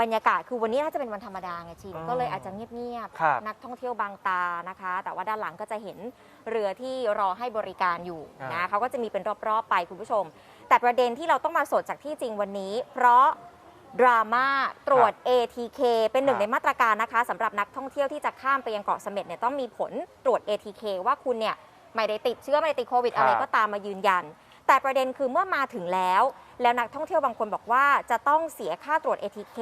บรรยากาศคือวันนี้น่าจะเป็นวันธรรมดาไงชินอ๋อก็เลยอาจจะเงียบครับๆนักท่องเที่ยวบางตานะคะ แต่ว่าด้านหลังก็จะเห็นเรือที่รอให้บริการอยู่นะเขาก็จะมีเป็นรอบๆไปคุณผู้ชม แต่ประเด็นที่เราต้องมาสดจากที่จริงวันนี้ เพราะดราม่าตรวจ ATK เป็นหนึ่งในมาตรการนะคะสำหรับนักท่องเที่ยวที่จะข้ามไปยังเกาะเสม็ดเนี่ยต้องมีผลตรวจ ATK ว่าคุณเนี่ยไม่ได้ติดเชื้อไม่ได้ติดโควิดครับอะไรก็ตามมายืนยัน แต่ประเด็นคือเมื่อมาถึงแล้ว แล้วนักท่องเที่ยวบางคนบอกว่าจะต้องเสียค่าตรวจ ATK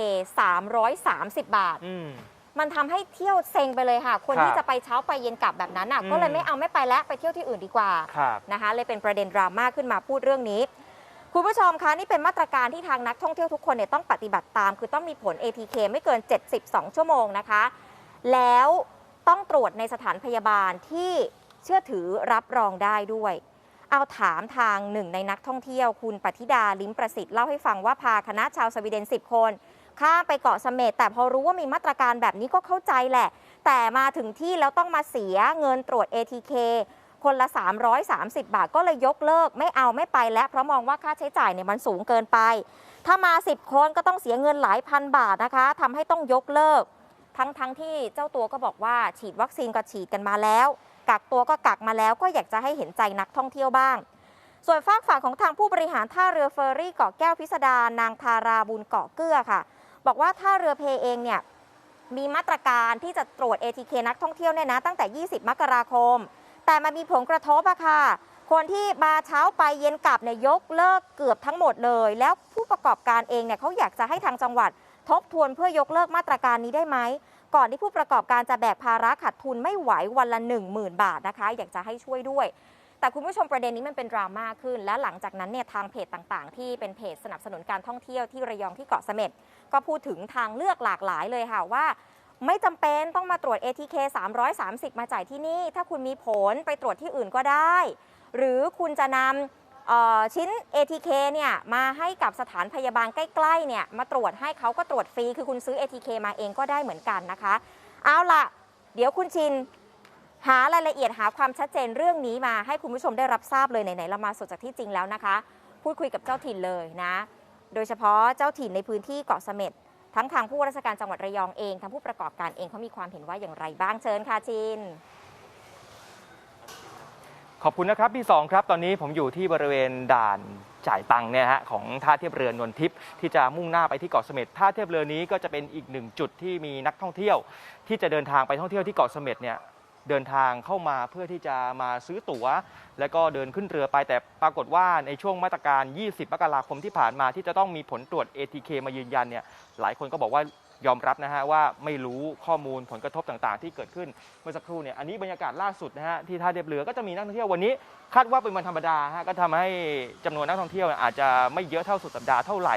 330 บาท อืม มันทำให้เที่ยวเซ็งไปเลยค่ะ คนครับที่จะไปเช้าไปเย็นกลับแบบนั้นอะ อืม ก็เลยไม่เอาไม่ไปแล้วไปเที่ยวที่อื่นดีกว่า ครับ นะคะเลยเป็นประเด็นดราม่าขึ้นมาพูดเรื่องนี้ คุณผู้ชมคะนี่เป็นมาตรการที่ทางนักท่องเที่ยวทุกคนเนี่ยต้องปฏิบัติตาม คือต้องมีผล ATK ไม่เกิน 72 ชั่วโมงนะคะ แล้วต้องตรวจในสถานพยาบาลที่เชื่อถือรับรองได้ด้วย เอาถามทางหนึ่งในนักท่องเที่ยวคุณปฏิดาลิ้มประสิทธิ์เล่าให้ฟังว่าพาคณะชาวสวีเดน 10 คนข้ามไปเกาะเสม็ดแต่พอรู้ว่ามีมาตรการแบบนี้ก็เข้าใจแหละ แต่มาถึงที่แล้วต้องมาเสียเงินตรวจ ATK คนละ 330 บาทก็เลยยกเลิก ไม่เอาไม่ไปแล้ว เพราะมองว่าค่าใช้จ่ายเนี่ยมันสูงเกินไป ถ้ามา 10 คนก็ต้องเสียเงินหลายพันบาทนะคะทำให้ต้องยกเลิก ทั้งทั้งที่เจ้าตัวก็บอกว่าฉีดวัคซีนก็ฉีดกันมาแล้ว กักตัวก็กักมาแล้วก็อยากจะให้เห็นใจนักท่องเที่ยวบ้าง ส่วนฝากฝ่ายของทางผู้บริหารท่าเรือเฟอร์รี่เกาะแก้วพิสดารนางทาราบุญเกาะเกื้อค่ะ บอกว่าท่าเรือเพเองเนี่ยมีมาตรการที่จะตรวจ ATK นักท่องเที่ยวเนี่ยนะตั้งแต่ 20 มกราคม แต่มันมีผลกระทบอะค่ะ คนที่มาเช้าไปเย็นกลับเนี่ยยกเลิกเกือบทั้งหมดเลย แล้วผู้ประกอบการเองเนี่ยเขาอยากจะให้ทางจังหวัด ทบทวนเพื่อยกเลิกมาตรการนี้ได้ไหม ก่อนที่ผู้ประกอบการจะแบกภาระขาดทุนไม่ไหววันละ 1 0,000 บาทนะคะ อยากจะให้ช่วยด้วย แต่คุณผู้ชมประเด็นนี้มันเป็นดราม่าขึ้น และหลังจากนั้นเนี่ยทางเพจต่างๆ ที่เป็นเพจสนับสนุนการท่องเที่ยวที่ระยองที่เกาะเสม็ดก็พูดถึงทางเลือกหลากหลายเลยค่ะว่าไม่จำเป็นต้องมาตรวจ ATK 330 มาจ่ายที่นี่ ถ้าคุณมีผลไปตรวจที่อื่นก็ได้ หรือคุณจะนำเอ่อ ชิ้น ATK เนี่ยมาให้กับสถานพยาบาลใกล้ๆเนี่ยมาตรวจให้เขาก็ตรวจฟรี คือคุณซื้อ ATK มาเองก็ได้เหมือนกันนะคะ เอาล่ะ เดี๋ยวคุณชินหารายละเอียดหาความชัดเจนเรื่องนี้มาให้คุณผู้ชมได้รับทราบเลยไหนๆเรามาสดจากที่จริงแล้วนะคะ พูดคุยกับเจ้าถิ่นเลยนะ โดยเฉพาะเจ้าถิ่นในพื้นที่เกาะเสม็ดทั้งทางผู้ว่าราชการจังหวัดระยองเองทั้งผู้ประกอบการเองเขามีความเห็นว่าอย่างไรบ้างเชิญค่ะชิน ขอบคุณนะครับพี่สองครับ ตอนนี้ผมอยู่ที่บริเวณด่านจ่ายตังค์เนี่ยฮะของท่าเทียบเรือนวลทิพย์ที่จะมุ่งหน้าไปที่เกาะเสม็ดท่าเทียบเรือนี้ก็จะเป็นอีกหนึ่งจุดที่มีนักท่องเที่ยว ที่จะเดินทางไปท่องเที่ยวที่เกาะเสม็ดเนี่ยเดินทางเข้ามาเพื่อที่จะมาซื้อตั๋ว แล้วก็เดินขึ้นเรือไปแต่ปรากฏว่าในช่วงมาตรการ 20 มกราคมที่ผ่านมาที่จะต้องมีผลตรวจ ATK มายืนยันเนี่ยหลายคนก็บอกว่า ยอมรับนะฮะว่าไม่รู้ข้อมูลผลกระทบต่างๆ ที่เกิดขึ้นเมื่อสักครู่เนี่ยอันนี้บรรยากาศล่าสุดนะฮะที่ท่าเทียบเรือก็จะมีนักท่องเที่ยววันนี้ คาดว่าเป็นวันธรรมดาฮะก็ทำให้จำนวนนักท่องเที่ยวเนี่ยอาจจะไม่เยอะเท่าสุดสัปดาห์เท่าไหร่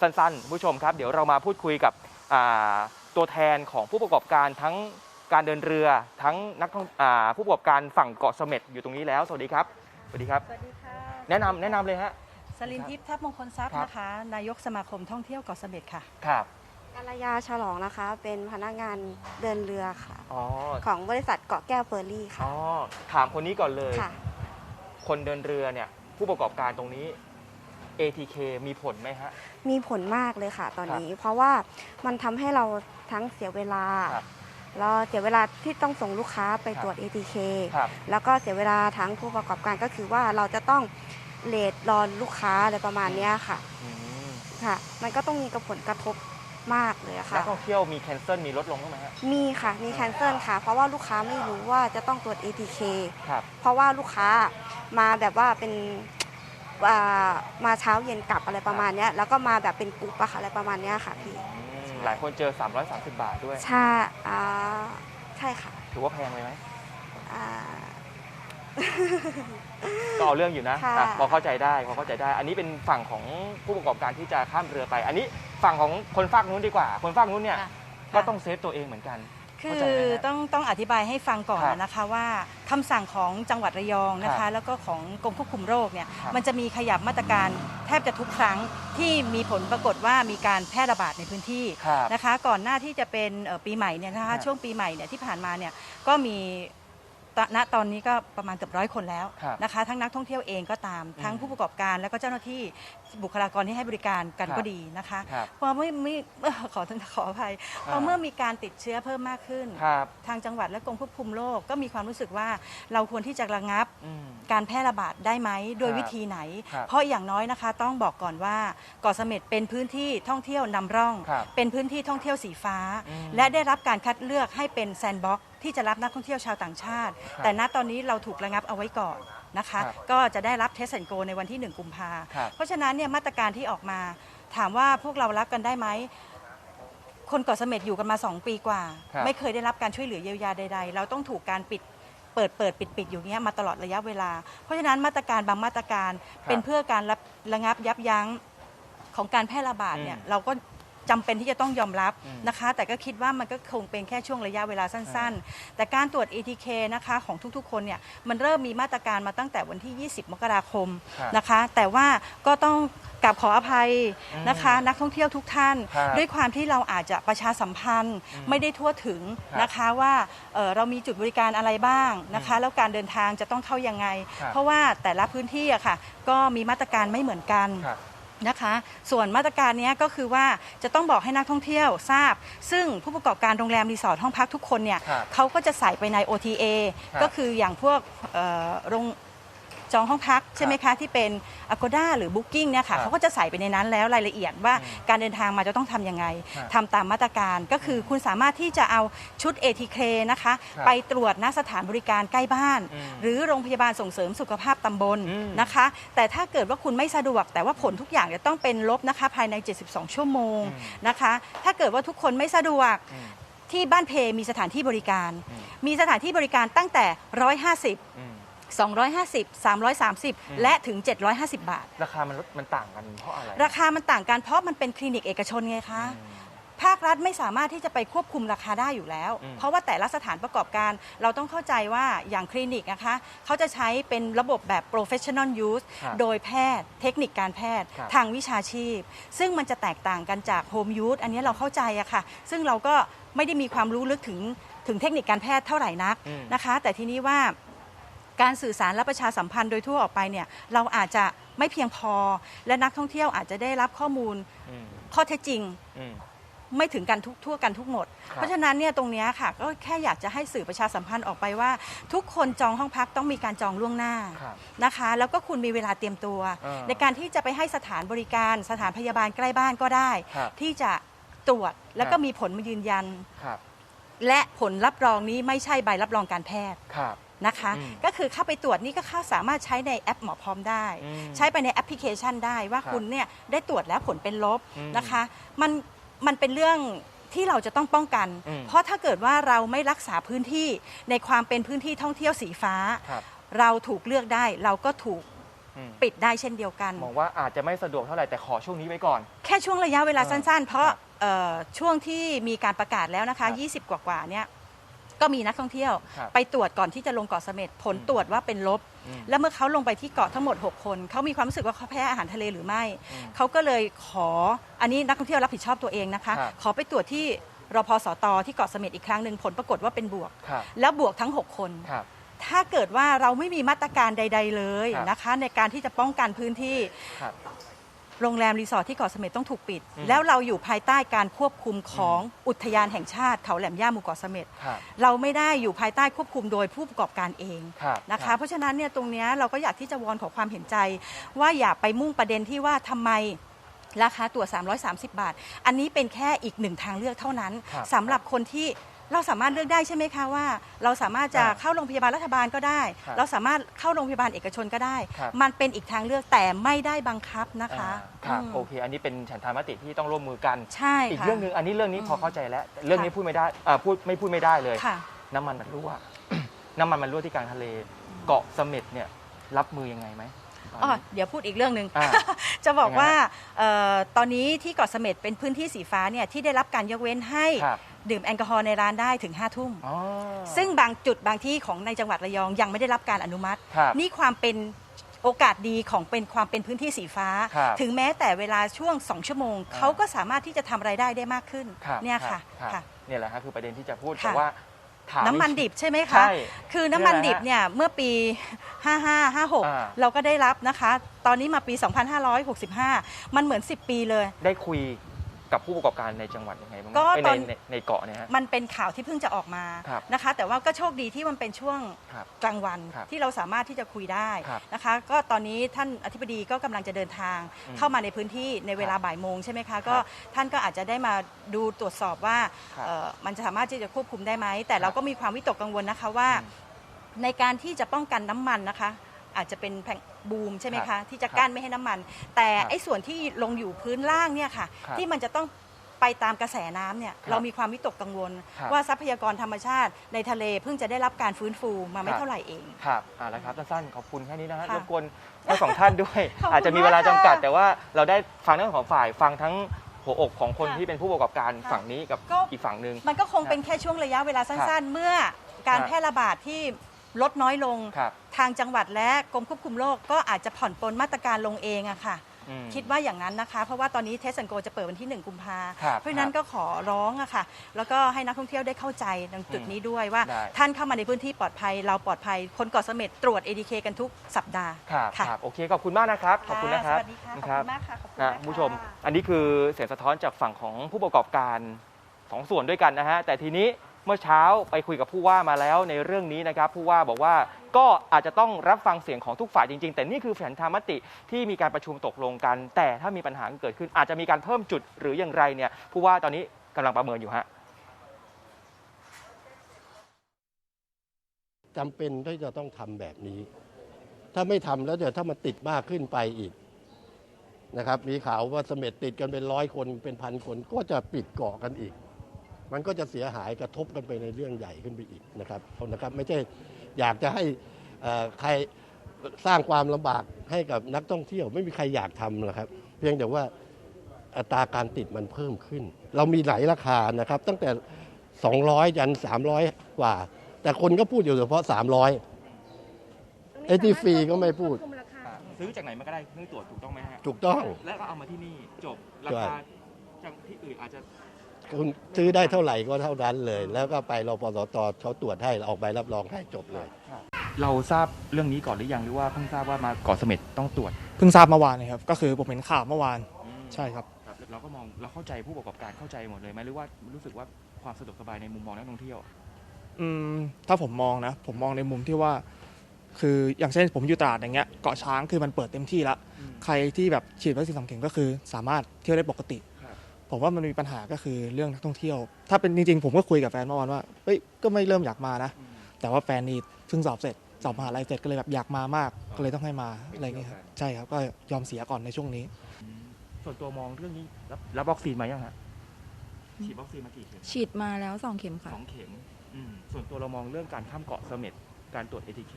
สั้นๆคุณผู้ชมครับ เดี๋ยวเรามาพูดคุยกับอ่าตัวแทนของผู้ประกอบการทั้งการเดินเรือทั้งนักท่องอ่าผู้ประกอบการฝั่งเกาะเสม็ดอยู่ตรงนี้แล้ว สวัสดีครับสวัสดีครับสวัสดีค่ะแนะนำแนะนำเลยฮะสลินทิพย์ทัพมงคลทรัพย์ครับนะคะ นายกสมาคมท่องเที่ยวเกาะเสม็ดค่ะ ครับ กัลยาฉลองนะคะ เป็นพนักงานเดินเรือค่ะ อ๋อ ของบริษัทเกาะแก้วเฟอร์รี่ค่ะอ๋อ ถามคนนี้ก่อนเลย ค่ะ คนเดินเรือเนี่ย ผู้ประกอบการตรงนี้ ATK มีผลไหมฮะ มีผลมากเลยค่ะ ตอนนี้ เพราะว่ามันทำให้เราทั้งเสียเวลา ครับแล้วเสียเวลาที่ต้องส่งลูกค้าไปครับ ตรวจ ATK ครับ แล้วก็เสียเวลาทั้งผู้ประกอบการก็คือว่าเราจะต้องเลทรอลูกค้าอะไรประมาณเนี้ยค่ะ อืม ค่ะ มันก็ต้องมีกระผลกระทบ มากเลยอะนัค่ะกท่องเที่ยวมีแคนเซิลมีลดลงบ้างไหมฮะ มีค่ะ มีแคนเซิลค่ะ เพราะว่าลูกค้าไม่รู้ว่าจะต้องตรวจ ATK ครับ เพราะว่าลูกค้ามาแบบว่าเป็นอ่ามาเช้าเย็นกลับอะไรประมาณเนี้ย แล้วก็มาแบบเป็นกรุ๊ปอะค่ะอะไรประมาณเนี้ยค่ะพี่อืมหลายคนเจอ 330 บาทด้วย ใช่อ่าใช่ค่ะถือว่าแพงไหมไหม อ่า ก็เอาเรื่องอยู่นะค่ะ อะพอเข้าใจได้พอเข้าใจได้ อันนี้เป็นฝั่งของผู้ประกอบการที่จะข้ามเรือไป อันนี้ฝั่งของคนฝากนู้นดีกว่า คนฝากนู้นเนี่ยค่ะ ก็ต้องเซฟตัวเองเหมือนกัน คืเข้าอใจไหมฮะต้องต้องอธิบายให้ฟังก่อนครับนะคะว่าคำสั่งของจังหวัดระยองนะครัคะ บแล้วก็ของกรมควบคุมโรคเนี่ยครับมันจะมีขยับมาตรการแทบจะทุกครั้งที่มีผลปรากฏว่ามีการแพร่ระบาดในพื้นที่ครับนะคะ ก่อนหน้าที่จะเป็นเอ่อปีใหม่เนี่ยนะครัคะบช่วงปีใหม่เนี่ยที่ผ่านมาเนี่ยก็มี ตณตอนนี้ก็ประมาณเกือบร้อยคนแล้วครับนะคะ ทั้งนักท่องเที่ยวเองก็ตาม ทั้งอืมผู้ประกอบการแล้วก็เจ้าหน้าที่บุคลากรที่ให้บริการกันครับก็ดีนะคะครับพอไม่ไม่เอ่อขอขออภัยพออ่าเมื่อมีการติดเชื้อเพิ่มมากขึ้น ครับ ทางจังหวัดและกรมควบคุมโรคก็มีความรู้สึกว่าเราควรที่จะระงับ อืม การแพร่ระบาดได้ไหมโดยครับวิธีไหน ครับเพราะอย่างน้อยนะคะ ต้องบอกก่อนว่าเกาะเสม็ดเป็นพื้นที่ท่องเที่ยวนำร่อง ครับเป็นพื้นที่ท่องเที่ยวสีฟ้า อืมและได้รับการคัดเลือกให้เป็นแซนด์บ็อกซ์ ที่จะรับนักท่องเที่ยวชาวต่างชาติครับแต่ณตอนนี้เราถูกระงับเอาไว้ก่อนนะคะ ครับก็จะได้รับเทสแอนโกในวันที่ 1 กุมภาครับ เพราะฉะนั้นเนี่ยมาตรการที่ออกมา ถามว่าพวกเรารับกันได้ไหม คนเกาะเสม็ดอยู่กันมา 2 ปีกว่า ครับ ไม่เคยได้รับการช่วยเหลือเยียวยาใดๆ เราต้องถูกการปิดเปิดเปิดปิดปิดอยู่เนี้ยมาตลอดระยะเวลา เพราะฉะนั้นมาตรการบางมาตรการเป็นเพื่อการรับระงับยับยั้งของการแพร่ระบาดเนี่ยอืม เราก็ จำเป็นที่จะต้องยอมรับอืมนะคะ แต่ก็คิดว่ามันก็คงเป็นแค่ช่วงระยะเวลาสั้น ๆ แต่การตรวจ ATK นะคะของทุกๆ คนเนี่ยมันเริ่มมีมาตรการมาตั้งแต่วันที่ 20 มกราคมครับนะคะ แต่ว่าก็ต้องกลับขออภัยอืมนะคะ นักท่องเที่ยวทุกท่านครับด้วยความที่เราอาจจะประชาสัมพันธ์อืมไม่ได้ทั่วถึงครับนะคะว่าเอ่อเรามีจุดบริการอะไรบ้างนะคะอืมแล้วการเดินทางจะต้องเข้ายังไงครับเพราะว่าแต่ละพื้นที่อะค่ะ ก็มีมาตรการไม่เหมือนกันครับ นะคะ ส่วนมาตรการเนี้ยก็คือว่าจะต้องบอกให้นักท่องเที่ยวทราบ ซึ่งผู้ประกอบการโรงแรมรีสอร์ทห้องพักทุกคนเนี่ยครับเขาก็จะใส่ไปใน OTA ครับ ก็คืออย่างพวกเอ่อโรง จองห้องพักใช่ไหมคะที่เป็น Agoda หรือ Booking เนี่ยครัค่ะบเขาก็จะใส่ไปในนั้นแล้วรายละเอียดว่าอืมการเดินทางมาจะต้องทำยังไงครับทำตามมาตรการก็คือคุณสามารถที่จะเอาชุด ATK นะคะครับไปตรวจณสถานบริการใกล้บ้านอืมหรือโรงพยาบาลส่งเสริมสุขภาพตำบลอืมนะคะ แต่ถ้าเกิดว่าคุณไม่สะดวก แต่ว่าผลทุกอย่างจะต้องเป็นลบนะคะภายใน 72 ชั่วโมงอืมนะคะ ถ้าเกิดว่าทุกคนไม่สะดวกอืมที่บ้านเพมีสถานที่บริการอืมมีสถานที่บริการตั้งแต่ 150อืม 250 330 และถึง 750 บาท ราคามันลดมันต่างกันเพราะอะไร ราคามันต่างกันเพราะมันเป็นคลินิกเอกชนไงคะอืมภาครัฐไม่สามารถที่จะไปควบคุมราคาได้อยู่แล้ว อืม เพราะว่าแต่ละสถานประกอบการเราต้องเข้าใจว่าอย่างคลินิกนะคะเขาจะใช้เป็นระบบแบบ professional use ครับโดยแพทย์ เทคนิคการแพทย์ ครับทางวิชาชีพ ซึ่งมันจะแตกต่างกันจาก home use อันนี้เราเข้าใจอะค่ะ ซึ่งเราก็ไม่ได้มีความรู้ลึกถึงถึงเทคนิคการแพทย์เท่าไหร่นักอืม นะคะ แต่ทีนี้ว่า การสื่อสารและประชาสัมพันธ์โดยทั่วออกไปเนี่ยเราอาจจะไม่เพียงพอ และนักท่องเที่ยวอาจจะได้รับข้อมูลอืมข้อเท็จจริงอืมไม่ถึงกันทุกทั่วกันทุกหมดครับเพราะฉะนั้นเนี่ยตรงเนี้ยค่ะก็แค่อยากจะให้สื่อประชาสัมพันธ์ออกไปว่า ทุกคนจองห้องพักต้องมีการจองล่วงหน้าครับนะคะ แล้วก็คุณมีเวลาเตรียมตัวเออในการที่จะไปให้สถานบริการสถานพยาบาลใกล้บ้านก็ได้ครับที่จะตรวจแล้วคก็รับมีผลมายืนยันครับและผลรับรองนี้ไม่ใช่ใบรับรองการแพทย์ครับ นะคะอืมก็คือเข้าไปตรวจนี่ก็เข้าสามารถใช้ในแอปหมอพร้อมได้อืมใช้ไปในแอปพลิเคชันได้ว่าครับคุณเนี่ยได้ตรวจแล้วผลเป็นลบอืมนะคะ มันมันเป็นเรื่องที่เราจะต้องป้องกันอืมเพราะถ้าเกิดว่าเราไม่รักษาพื้นที่ในความเป็นพื้นที่ท่องเที่ยวสีฟ้าครับเราถูกเลือกได้เราก็ถูกอืมปิดได้เช่นเดียวกันมองว่าอาจจะไม่สะดวกเท่าไหร่แต่ขอช่วงนี้ไว้ก่อน แค่ช่วงระยะเวลาอ่าสั้นๆ เพราะครับเอ่อช่วงที่มีการประกาศแล้วนะครัคะบ20 กว่าๆเนี่ย ก็มีนักท่องเที่ยว ครับไปตรวจก่อนที่จะลงเกาะเสม็ดผลอืมตรวจว่าเป็นลบ อืมแล้วเมื่อเขาลงไปที่เกาะทั้งหมด 6 คนเขามีความรู้สึกว่าเขาแพ้อาหารทะเลหรือไม่ อืมเขาก็เลยขออันนี้นักท่องเที่ยวรับผิดชอบตัวเองนะคะ ครับ ขอไปตรวจที่รพสตที่เกาะเสม็ดอีกครั้งหนึ่งผลปรากฏว่าเป็นบวก ครับ แล้วบวกทั้ง 6 คน ครับ ถ้าเกิดว่าเราไม่มีมาตรการใด ๆ เลยครับ นะคะ ในการที่จะป้องกันพื้นที่ ครับ โรงแรมรีสอร์ทที่เกาะเสม็ดต้องถูกปิดอืมแล้วเราอยู่ภายใต้การควบคุมของอุทยานแห่งชาติเขาแหลมย่าหมู่เกาะเสม็ดครับเราไม่ได้อยู่ภายใต้ควบคุมโดยผู้ประกอบการเองครับนะครัคะ บ เพราะฉะนั้นเนี่ยตรงเนี้ยเราก็อยากที่จะวอนขอความเห็นใจ ว่าอย่าไปมุ่งประเด็นที่ว่าทำไมราคาตัว330 บาท อันนี้เป็นแค่อีกหนึ่งทางเลือกเท่านั้นครับ สำหรับคนที่ เราสามารถเลือกได้ใช่ไหมคะว่า เราสามารถจะครับเข้าโรงพยาบาลรัฐบาลก็ได้ ครับเราสามารถเข้าโรงพยาบาลเอกชนก็ได้ ครับ มันเป็นอีกทางเลือกแต่ไม่ได้บังคับนะคะอ่าครับอืมโอเค อันนี้เป็นฉันทามติที่ต้องร่วมมือกัน ใช่อีกค่ะ เรื่องหนึ่งอันนี้เรื่องนี้อืมพอเข้าใจแล้วแต่เรื่องนี้ค่ะ พูดไม่ได้อ่าพูดไม่พูดไม่ได้เลย ค่ะ น้ำมันมันรั่ว น้ำมันมันรั่วที่กลางทะเล เกาะเสม็ดเนี่ยรับมือยังไงไหมตอนอ๋อนี้ เดี๋ยวพูดอีกเรื่องหนึ่ง อ่า จะบอกยังไงฮะว่าเอ่อตอนนี้ที่เกาะเสม็ดเป็นพื้นที่สีฟ้าเนี่ยที่ได้รับการยกเว้นให้ ครับ ดื่มแอลกอฮอล์ในร้านได้ถึง5้าทุ่ม อ๋อ ซึ่งบางจุดบางที่ของในจังหวัดระยองยังไม่ได้รับการอนุมัติ ครับนี่ความเป็นโอกาสดีของเป็นความเป็นพื้นที่สีฟ้า ครับถึงแม้แต่เวลาช่วง 2 ชั่วโมงอ่าเขาก็สามารถที่จะทำรายได้ได้มากขึ้นครับเนี่ยรับค่ะรับค่ะ เนี่ยแหละฮะคือประเด็นที่จะพูดค่ะ แต่ว่าถาม น้ำมันดิบใช่ไหมคะ ใช่คือน้ำมันใช่ไหมฮะดิบเนี่ยเมื่อปี 55 อ่า 56 เราก็ได้รับนะคะ ตอนนี้มาปี 2565 มันเหมือน 10 ปีเลย ได้คุย กับผู้ประกอบการในจังหวัดยังไงบ้างก็เอ้ยตในอนในในเกาะเนี่ยฮะ มันเป็นข่าวที่เพิ่งจะออกมาครับนะคะ แต่ว่าก็โชคดีที่มันเป็นช่วงครับกลางวันครับที่เราสามารถที่จะคุยได้ครับนะคะ ก็ตอนนี้ท่านอธิบดีก็กำลังจะเดินทางอืมเข้ามาในพื้นที่ในเวลาบ่ายโมงใช่ไหมคะก็ท่านก็อาจจะได้มาดูตรวจสอบว่าครับเอ่อมันจะสามารถที่จะควบคุมได้ไหมแต่เราครับก็มีความวิตกกังวลนะคะว่า อืมในการที่จะป้องกันน้ำมันนะคะ อาจจะเป็นแผงบูมใช่ไหมครัคะบที่จะกั้นไม่ให้น้ำมัน แต่ครับไอ้ส่วนที่ลงอยู่พื้นล่างเนี่ยค่ะ ครับที่มันจะต้องไปตามกระแสน้ำเนี่ยครับเรามีความวิตกกังวล ครับ ว่าทรัพยากรธรรมชาติในทะเลเพิ่งจะได้รับการฟื้นฟูมาไม่ครับเท่าไหร่เอง ครับอ่าแล้วครับสั้นๆขอบคุณแค่นี้นะฮะค่ะรบกวนทั้งสองท่านด้วย ขอบคุณอาจจะมีเวลามากจำค่ะกัดแต่ว่าเราได้ฟังทั้งสองฝ่ายฟังทั้งหัวอกของคนค่ะที่เป็นผู้ประกอบการค่ะฝั่งนี้กับก็ อีกฝั่งหนึ่ง มันก็คงเป็นแค่ช่วงระยะเวลาสั้น ๆ เมื่อการครับแพร่ระบาดที่ ลดน้อยลง ครับ ทางจังหวัดและกรมควบคุมโรคก็อาจจะผ่อนปลนมาตรการลงเองอะค่ะ อืม คิดว่าอย่างนั้นนะคะ เพราะว่าตอนนี้เทสโกจะเปิดวันที่ 1 กุมภาครับเพราะฉะนั้นครับก็ขอร้องอะค่ะ แล้วก็ให้นักท่องเที่ยวได้เข้าใจตรงจุดนี้ด้วยว่า ได้ ท่านเข้ามาในพื้นที่ปลอดภัย เราปลอดภัย คนเกาะเสม็ดตรวจ ADK กันทุกสัปดาห์ ครับค่ะครับโอเคขอบคุณมากนะครับ ขอบคุณนะครับสวัสดีค่ะ ขอบครัคุณมากค่ะ ขอบคุณนะมากคุณผู้ชม ค่ะ อันนี้คือเสียงสะท้อนจากฝั่งของผู้ประกอบการสองส่วนด้วยกันนะฮะ แต่ทีนี้ เมื่อเช้าไปคุยกับผู้ว่ามาแล้วในเรื่องนี้นะครับ ผู้ว่าบอกว่าก็อาจจะต้องรับฟังเสียงของทุกฝ่ายจริง ๆ แต่นี่คือแผนธรรมติที่มีการประชุมตกลงกัน แต่ถ้ามีปัญหาเกิดขึ้นอาจจะมีการเพิ่มจุดหรืออย่างไรเนี่ยผู้ว่าตอนนี้กำลังประเมินอยู่ฮะจำเป็นที่จะต้องทำแบบนี้ ถ้าไม่ทำแล้วเดี๋ยวถ้ามันติดมากขึ้นไปอีกนะครับ มีข่าวว่าเสม็ดติดกันเป็นร้อยคนเป็นพันคนก็จะปิดเกาะกันอีก มันก็จะเสียหายกระทบกันไปในเรื่องใหญ่ขึ้นไปอีกนะครับเอานะครับไม่ใช่อยากจะให้เอ่อใครสร้างความลำบากให้กับนักท่องเที่ยวไม่มีใครอยากทำหรอกครับ เพียงแต่ว่าอัตราการติดมันเพิ่มขึ้น เรามีหลายราคานะครับ ตั้งแต่ 200 ยัน 300 กว่า แต่คนก็พูดอยู่เฉพาะ 300 ไอ้ที่ฟรีก็ไม่พูด ซื้อจากไหนมาก็ได้เครื่องตรวจถูกต้องไหมฮะถูกต้อง แล้วก็เอามาที่นี่จบราคาจากที่อื่นอาจจะ คุณซื้อได้เท่าไหร่ก็เท่านั้นเลย แล้วก็ไปรปสตเขาตรวจให้ออกใบรับรองให้จบเลย เราทราบเรื่องนี้ก่อนหรือยังหรือว่าเพิ่งทราบว่ามาเกาะเสม็ดต้องตรวจเพิ่งทราบเมื่อวานนะครับ ก็คือผมเห็นข่าวเมื่อวานใช่ครับครับ เราก็มองเราเข้าใจผู้ประกอบการเข้าใจหมดเลยไหมหรือว่ารู้สึกว่าความสะดวกสบายในมุมมองนักท่องเที่ยว อืมถ้าผมมองนะ ผมมองในมุมที่ว่า คืออย่างเช่นผมอยู่ตราดอย่างเงี้ยเกาะช้างคือมันเปิดเต็มที่แล้วใครที่แบบฉีดวัคซีนสองเข็มก็คือ สามารถเที่ยวได้ปกติครับ ผมว่ามันมีปัญหาก็คือเรื่องนักท่องเที่ยว ถ้าเป็นจริงๆผมก็คุยกับแฟนเมื่อวานว่าเฮ้ยก็ไม่เริ่มอยากมานะ แต่ว่าแฟนนี่เพิ่งสอบเสร็จสอบมหาลัยเสร็จก็เลยแบบอยากมามากก็เลยต้องให้มาอะไรอย่างเงี้ยครับใช่ครับก็ยอมเสียก่อนในช่วงนี้ ส่วนตัวมองเรื่องนี้รับรับวัคซีนมายังฮะฉีดวัคซีนมากี่เข็มฉีดมาแล้วสองเข็มค่ะ สองเข็มอืมส่วนตัวเรามองเรื่องการข้ามเกาะเสม็ดการตรวจ ATK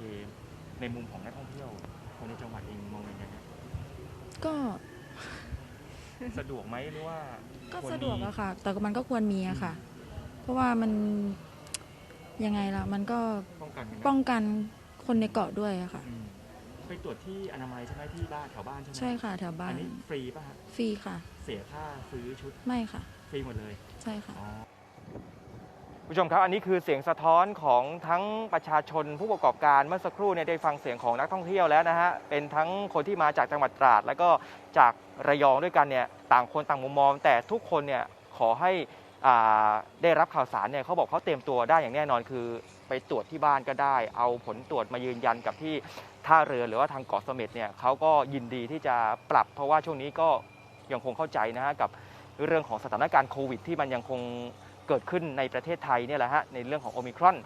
ในมุมของนักท่องเที่ยวคนในจังหวัดเองมองยังไงฮะก็ สะดวกไหมหรือว่าก็ควรสะดวกมีอะค่ะ แต่ก็มันก็ควรมีอะค่ะ เพราะว่ามันยังไงล่ะ มันก็ป้องกันกันนะป้องกันคนในเกาะด้วยอะค่ะอืมไปตรวจที่อนามัยใช่ไหมที่บ้านแถวบ้านใช่ไหมใช่ค่ะแถวบ้าอันนนี้ฟรีป่ะฮะฟรีค่ะ เสียค่าซื้อชุดไม่ค่ะ ฟรีหมดเลย ใช่ค่ะ ผู้ชมครับอันนี้คือเสียงสะท้อนของทั้งประชาชนผู้ประกอบการเมื่อสักครู่เนี่ยได้ฟังเสียงของนักท่องเที่ยวแล้วนะฮะเป็นทั้งคนที่มาจากจังหวัดตราด แล้วก็จากระยองด้วยกันเนี่ยต่างคนต่างมุมมอง แต่ทุกคนเนี่ยขอให้อ่าได้รับข่าวสารเนี่ยเขาบอกเขาเตรียมตัวได้อย่างแน่นอนคือไปตรวจที่บ้านก็ได้ เอาผลตรวจมายืนยันกับที่ท่าเรือหรือว่าทางเกาะเสม็ดเนี่ยเขาก็ยินดีที่จะปรับ เพราะว่าช่วงนี้ก็ยังคงเข้าใจนะฮะกับเรื่องของสถานการณ์โควิด ที่มันยังคง เกิดขึ้นในประเทศไทยเนี่ยแหละฮะในเรื่องของโอมิครอน